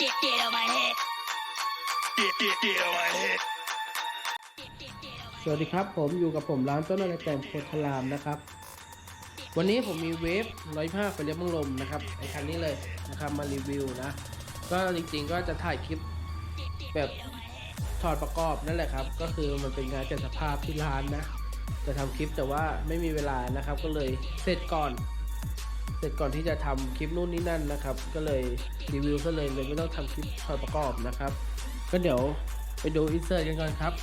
get get on my head. Get, get, get on my head. สวัสดีครับผมอยู่กับผมร้านต้นอะไรแต่งโพธารามนะครับ วันนี้ผมมีเวฟร้อยผ้าไฟเลี้ยงบังลมนะครับไอคันนี้เลยนะครับมารีวิวนะ ก็จริงๆก็จะถ่ายคลิปแบบถอดประกอบนั่นแหละครับ ก็คือมันเป็นงานจัดสภาพที่ร้านนะ จะทำคลิปแต่ว่าไม่มีเวลานะครับ ก็เลยเสร็จก่อนเส ร็จก่อนที่จะทำคลิปนู่นนี่นั่นนะครับ ก็เลยรีวิวก็เลยเลยไม่ต้องทำคลิปถอดประกอบนะครับ ก็เดี๋ยวไปดูอินเสิร์ตกันก่อนครับ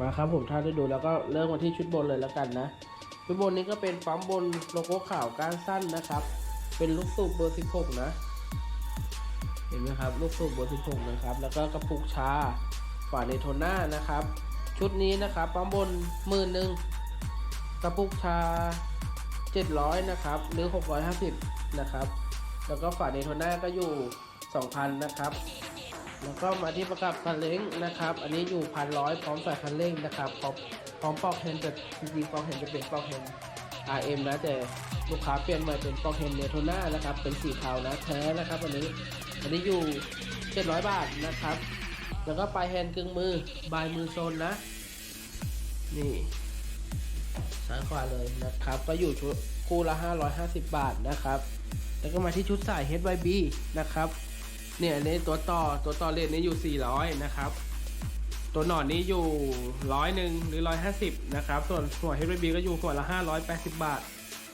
มาครับผมถ้าได้ดูแล้วก็เริ่มมาที่ชุดบนเลยแล้วกันนะ ชุดบนนี้ก็เป็นปั๊มบนโลโก้ขาวก้านสั้นนะครับ เป็นลูกสูบเบอร์ 16 นะ เห็นไหมครับลูกสูบเบอร์ 16 นะครับ แล้วก็กระปุกชาฝาเนโทน่านะครับ ชุดนี้นะครับปั๊มบนหมื่นหนึ่งกระปุกชา 700 นะครับหรือ 650 นะครับ แล้วก็ฝาเนโทน่าก็อยู่ 2,000 นะครับ แล้วก็มาที่ประกับคันเร่งนะครับ อันนี้อยู่พันร้อยพร้อมใส่คันเร่งนะครับพร้อมพร้อมปอกแฮนด์แต่จริงๆปอกแฮนด์จะเป็นปอกแฮนด์ RM นะแต่ลูกค้าเปลี่ยนมาเป็นปอกแฮนด์เนโทน่านะครับ เป็นสีเทานะแท้นะครับอันนี้อันนี้อยู่ 700 บาทนะครับ แล้วก็ปลายแฮนด์กึ่งมือบายมือโซนนะ นี่ซ้ายขวาเลยนะครับ ก็อยู่ชุดคู่ละ 550 บาทนะครับ แล้วก็มาที่ชุดสาย HYB นะครับ เนี่ยอันนี้ตัวต่อตัวต่อเลนนี้อยู่ 400 นะครับ ตัวหนอนนี้อยู่ร้อยหนึ่งหรือ 150 นะครับ ส่วนหัว HBB ก็อยู่หัวละ 580 บาท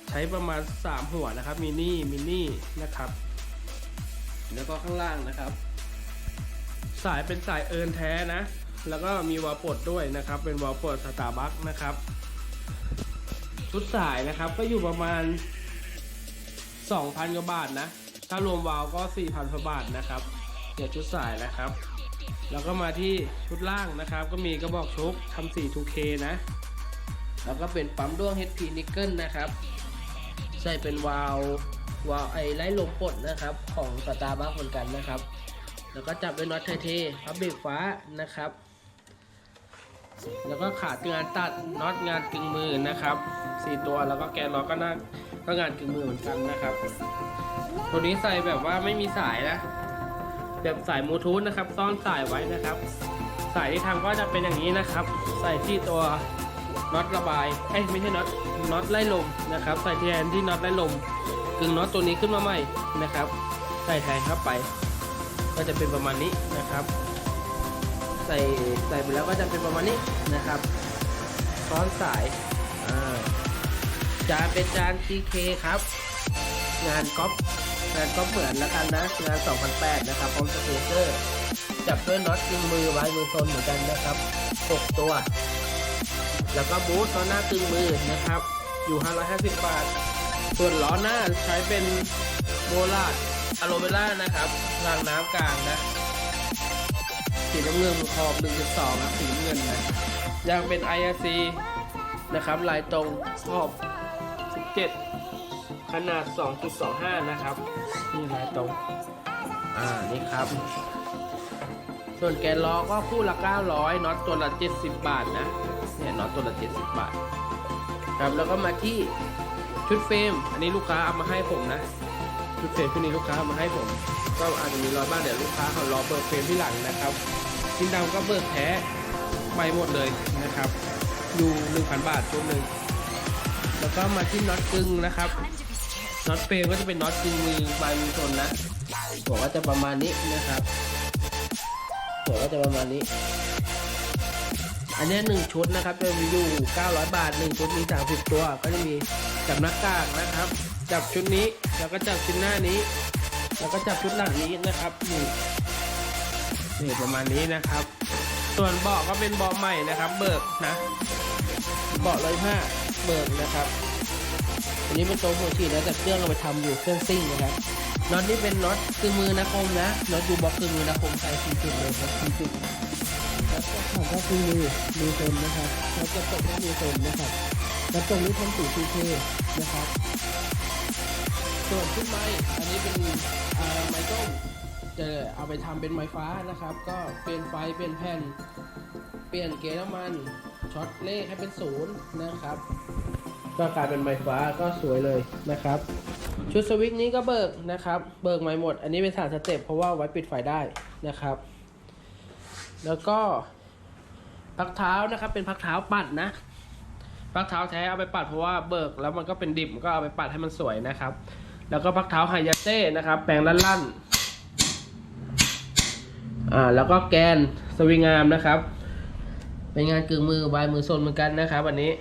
ใช้ประมาณ 3 หัวนะครับมินี่มินี่นะครับ แล้วก็ข้างล่างนะครับ สายเป็นสายเอิร์นแท้นะ แล้วก็มีวาล์วปลดด้วยนะครับ เป็นวาล์วปลดสตาร์บัคนะครับชุดสายนะครับก็อยู่ประมาณ 2,000 กว่าบาทนะ ถ้ารวมวาล์วก็ 4,000กว่าบาทนะครับเดี๋ยวชุดสายนะครับ แล้วก็มาที่ชุดล่างนะครับ ก็มีกระบอกชกทำสี 2K นะ แล้วก็เป็นปั๊มด้วง HP นิกเกิลนะครับ ใส่เป็นวาลววาล์วไอไล่ลมปลดนะครับ ของสตาร์บัคเหมือนกันนะครับ แล้วก็จับด้วยน็อตไทเทพับเบรกฟ้านะครับ แล้วก็ขาดงานตัดน็อตงานกึ่งมือนะครับสี่ตัวแล้วก็แกนล้อก็น่าก็งานกึ่งมือเหมือนกันนะครับ ตัวนี้ใส่แบบว่าไม่มีสายนะ แบบสายบลูทูธนะครับซ่อนสายไว้นะครับ สายที่ทำก็จะเป็นอย่างนี้นะครับ ใส่ที่ตัวน็อตระบายเอ้ยไม่ใช่น็อตน็อตไล่ลมนะครับ ใส่แทนที่น็อตไล่ลมกึ่งน็อตตัวนี้ขึ้นมาใหม่นะครับ ใส่แทนเข้าไป ก็จะเป็นประมาณนี้นะครับ ใส่ใส่ไปแล้วก็จะเป็นประมาณนี้นะครับซ้อนสายจานเป็นจาน TK ครับ งานก๊อปงานก๊อปเหมือนแล้วกันนะ งาน 2008 นะครับพร้อมสเตเซอร์จับด้วยน็อตกึงมือไว้มือโซนเหมือนกันนะครับ 6 ตัว แล้วก็บูทล้อหน้ากึงมือนะครับ อยู่ 550 บาท ส่วนล้อหน้าใช้เป็นโบลาดอะโลเวล่านะครับรางน้ำกลางนะ สีน้ำเงินขอบ1.2นะสีน้ำเงินนะยังเป็น IRC นะครับลายตรงขอบ 17 ขนาด 2.25 นะครับนี่ลายตรง อ่า นี่ครับ ส่วนแกนล้อก็คู่ละ 900น็อตตัวละ 70 บาทนะ เนี่ยน็อตตัวละ 70 บาท ครับ แล้วก็มาที่ชุดเฟรม อันนี้ลูกค้าเอามาให้ผมนะ ชุดเฟรมชุดนี้ลูกค้ามาให้ผม ก็อาจจะมีรอยบ้างเดี๋ยวลูกค้าเขารอเบิกเฟรมที่หลังนะครับชิ้นดำก็เบิกแท้ไปหมดเลยนะครับอยู่1,000 บาทชุดหนึ่งแล้วก็มาที่น็อตกึ่งนะครับน็อตเฟรมก็จะเป็นน็อตกึ่งมือบายมือชนนะหัวก็จะประมาณนี้นะครับหัวก็จะประมาณนี้ อันนี้หนึ่งชุดนะครับจะมีอยู่900 บาทหนึ่งชุดมี30 ตัว ก็จะมีจับหน้ากากนะครับ จับชุดนี้ แล้วก็จับชิ้นหน้านี้ แล้วก็จับชุดหลังนี้นะครับนี่นี่ประมาณนี้นะครับ ส่วนเบาะก็เป็นเบาะใหม่นะครับ เบิกนะเบาะร้อยห้าเบิกนะครับอันนี้เป็นตัวหัวฉีดแล้วแต่เครื่องเอาไปทำอยู่เครื่องซิ่งนะครับน็อตนี่เป็นน็อตคือมือนะคมนะน็อตยูบ็อกคือมือนะคมใส่สี่จุดเลยครับสี่จุดแล้วก็ของก็คือมือมือเต็มนะครับแล้วก็ตกก็มือเต็มนะครับแล้วตรงนี้ทำสีทีเคนะครับ ส่วนชุดไม้อันนี้เป็นไม้ต้มจะเอาไปทำเป็นไม้ฟ้านะครับ ก็เปลี่ยนไฟเปลี่ยนแผ่น เปลี่ยนเกจน้ำมันช็อตเลขให้เป็นศูนย์นะครับ ก็กลายเป็นไม้ฟ้าก็สวยเลยนะครับ ชุดสวิตช์นี้ก็เบิกนะครับ เบิกใหม่หมด อันนี้เป็นสามสเต็ปเพราะว่าไว้ปิดไฟได้นะครับ แล้วก็พักเท้านะครับ เป็นพักเท้าปัดนะพักเท้าแท้เอาไปปัดเพราะว่าเบิกแล้วมันก็เป็นดิบก็เอาไปปัดให้มันสวยนะครับ แล้วก็พักเท้าไฮยาเต้นะครับ แปลงลั่นๆอ่าแล้วก็แกนสวิงงามนะครับ เป็นงานกึ่งมือบายมือโซนเหมือนกันนะครับอันนี้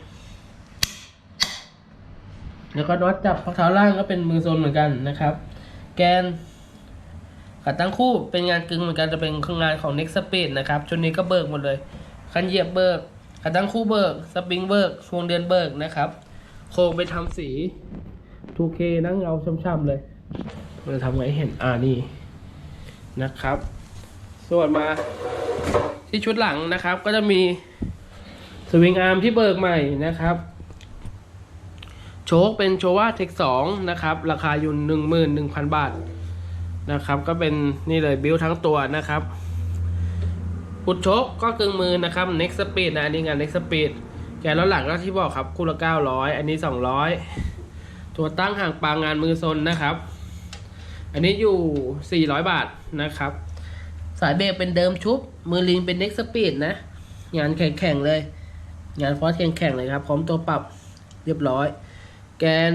แล้วก็น็อตจับพักเท้าล่างก็เป็นมือโซนเหมือนกันนะครับ แกนขัดตั้งคู่เป็นงานกึ่งเหมือนกันจะเป็นงานของ Next Speed นะครับชุดนี้ก็เบิกหมดเลย คันเหยียบเบิกขัดตั้งคู่เบิกสปริงเบิกช่วงเดือนเบิกนะครับ โครงไปทำสี 2K นั่งเงาช่ำๆเลยเราทำไงให้เห็น อ่านี่นะครับ ส่วนมาที่ชุดหลังนะครับ ก็จะมีสวิงอาร์มที่เบิกใหม่นะครับโชคเป็นโชว่าเทคสองนะครับ ราคาอยู่หนึ่งหมื่นหนึ่งพันบาทนะครับ ก็เป็นนี่เลยบิลทั้งตัวนะครับปุดโชคก็กึ่งมือนะครับ Next Speed นะอันนี้งาน Next Speed แกนล้อหลังก็ที่บอกครับคู่ละ900อันนี้200 ตัวตั้งห่างปางงานมือซนนะครับ อันนี้อยู่ 400 บาทนะครับ สายเบรกเป็นเดิมชุบ มือลิงเป็น Next Speed นะ งานแข็งๆเลย งานฟอสแข็งๆเลยครับ พร้อมตัวปรับเรียบร้อย แกน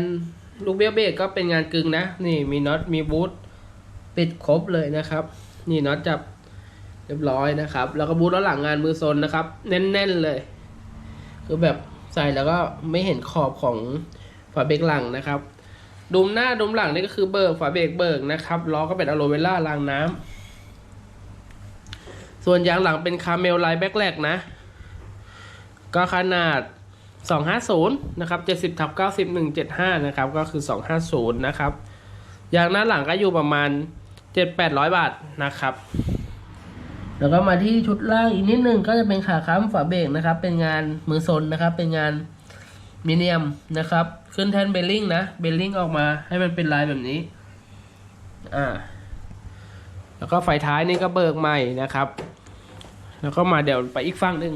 ลูกเบี้ยเบรกก็เป็นงานกึ่งนะ นี่มีน็อตมีบูทปิดครบเลยนะครับ นี่น็อตจับเรียบร้อยนะครับ แล้วก็บูทแล้วหลังงานมือซนนะครับ แน่นๆเลย คือแบบใส่แล้วก็ไม่เห็นขอบของ ฝาเบรกหลังนะครับดุมหน้าดุมหลังนี่ก็คือเบิกฝาเบรกเบิกนะครับล้อก็เป็นอะโลเวล่ารางน้ำส่วนยางหลังเป็นคาเมลไลท์แบ็กแลกนะ ก็ขนาด 250 นะครับ 70ทับ90 175 นะครับ ก็คือ 250 นะครับยางหน้าหลังก็อยู่ประมาณ 7-800 บาทนะครับ แล้วก็มาที่ชุดล่างอีกนิดนึงก็จะเป็นขาค้ำฝาเบรกนะครับ เป็นงานมือซนนะครับเป็นงาน มิเนียมนะครับ ขึ้นแท่นเบลลิงนะ เบลลิงออกมาให้มันเป็นลายแบบนี้ อ่า แล้วก็ไฟท้ายนี่ก็เบิกใหม่นะครับ แล้วก็มาเดี๋ยวไปอีกฝั่งหนึ่ง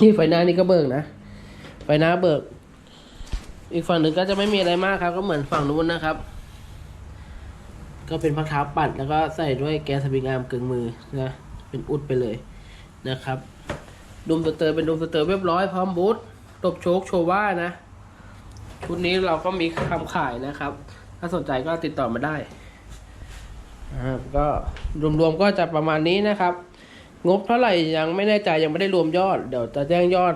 นี่ไฟหน้านี่ก็เบิกนะ ไฟหน้าเบิก อีกฝั่งหนึ่งก็จะไม่มีอะไรมากครับ ก็เหมือนฝั่งนู้นนะครับ ก็เป็นพักเท้าปัดแล้วก็ใส่ด้วยแก๊สสปริงอาร์มกึ่งมือนะ เป็นอุดไปเลยนะครับดุมสเตอร์เป็นดุมสเตอร์เรียบร้อยพร้อมบูท ตบโชคโชว่านะชุดนี้เราก็มีทำขายนะครับ ถ้าสนใจก็ติดต่อมาได้อ่าก็รวมๆก็จะประมาณนี้นะครับ งบเท่าไหร่ยังไม่แน่ใจยังไม่ได้รวมยอด เดี๋ยวจะแจ้งยอด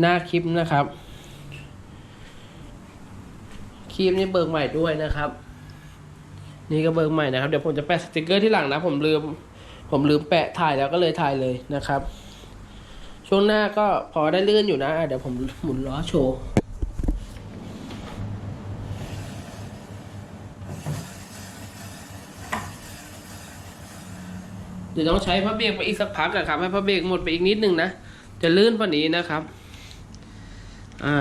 หน้าคลิปนะครับคลิปนี้เบิกใหม่ด้วยนะครับ นี่ก็เบิกใหม่นะครับ เดี๋ยวผมจะแปะสติกเกอร์ที่หลังนะ ผมลืม ผมลืมแปะถ่ายแล้วก็เลยถ่ายเลยนะครับ ช่วงหน้าก็พอได้เลื่อนอยู่นะ เดี๋ยวผมหมุนล้อโชว์เดี๋ยวต้องใช้พระเบรกไปอีกสักพักอะครับ ให้พระเบรกหมดไปอีกนิดนึงนะ จะลื่นกว่านี้นะครับ อ่า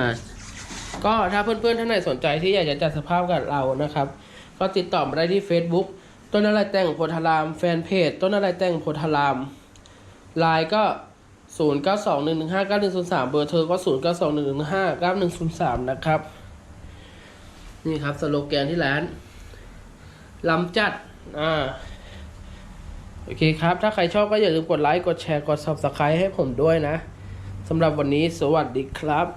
ก็ถ้าเพื่อนๆท่านไหนสนใจที่อยากจะจัดสภาพกับเรานะครับ ก็ติดต่อมาได้ที่ Facebook ต้นอะไรแต่งโพธาราม แฟนเพจ ต้นอะไรแต่งโพธารามไลน์ก็ 0 9 2 1 1 5 9 1 0 3เบอร์เธอก็0 9 2 1 1 5 9 1 0 3นะครับ นี่ครับสโลแกนที่ร้านลำจัด อ่า โอเคครับ ถ้าใครชอบก็อย่าลืมกดไลค์ กดแชร์ กด subscribe ให้ผมด้วยนะ สำหรับวันนี้สวัสดีครับ